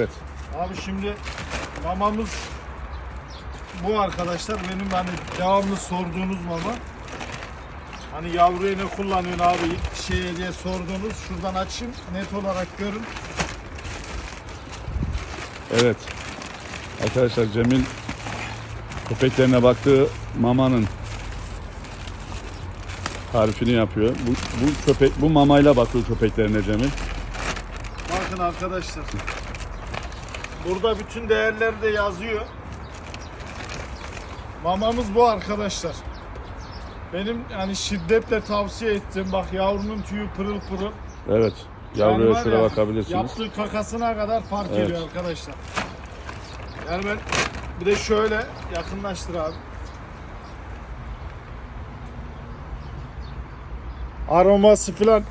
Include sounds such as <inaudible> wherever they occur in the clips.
Evet. Abi şimdi mamamız bu arkadaşlar benim hani devamlı sorduğunuz mama. Hani yavruya ne kullanıyorsun abi ilk şeye diye sorduğunuz. Şuradan açayım net olarak görün. Evet. Arkadaşlar Cemil köpeklerine baktığı mamanın tarifini yapıyor. Bu, bu köpek bu mamayla bakıyor köpeklerine Cemil. Bakın arkadaşlar. Burada bütün değerler de yazıyor. Mamamız bu arkadaşlar. Benim yani şiddetle tavsiye ettim. Bak yavrunun tüyü pırıl pırıl. Evet. Yani Yavruya var şöyle ya, bakabilirsiniz. Yaptığı kakasına kadar fark Evet. ediyor arkadaşlar. Yani ben bir de şöyle yakınlaştır abi. Aroması falan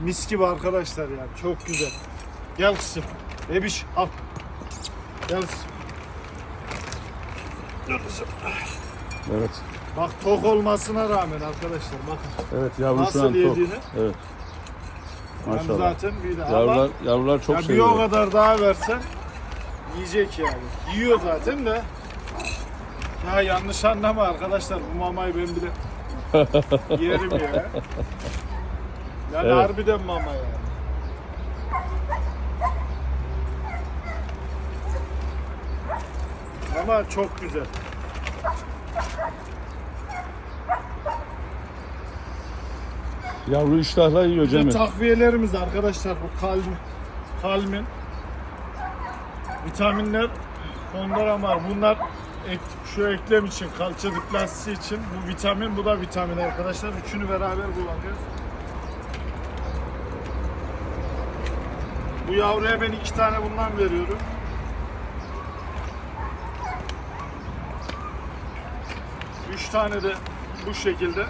mis gibi arkadaşlar yani çok güzel. Gel kızım. Bebiş al. Gel kızım. Evet. Bak tok olmasına rağmen arkadaşlar bakın. Evet yavru Nasıl şu an tok. yediğini. Evet. Yani Maşallah. zaten bir de Yavrular, ama yavrular çok ya bir seviyor. o kadar daha versen yiyecek yani. Yiyor zaten de. Ya yanlış anlama arkadaşlar bu mamayı ben bile <laughs> yerim ya. Yani Evet. harbiden mama yani. Ama çok güzel. Yavru iştahla yiyor Cemil. takviyelerimiz arkadaşlar bu kalmin, kalmin vitaminler onlar ama bunlar ek, şu eklem için kalça diplazisi için bu vitamin bu da vitamin arkadaşlar üçünü beraber kullanıyoruz. Bu yavruya ben iki tane bundan veriyorum. Üç tane de bu şekilde.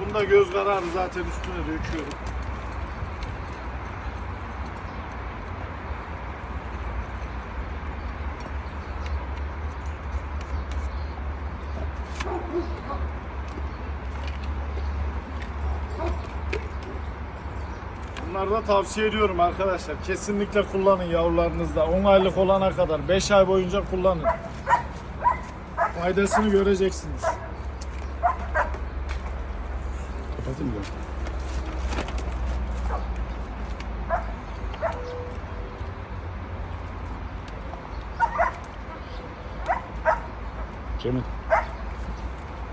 Bunda göz kararı zaten üstüne döküyorum. Bunları da tavsiye ediyorum arkadaşlar. Kesinlikle kullanın yavrularınızda. 10 aylık olana kadar 5 ay boyunca kullanın. Faydasını göreceksiniz. Kapatayım mı? Cemil.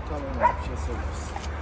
Tamam abi kesebiliriz.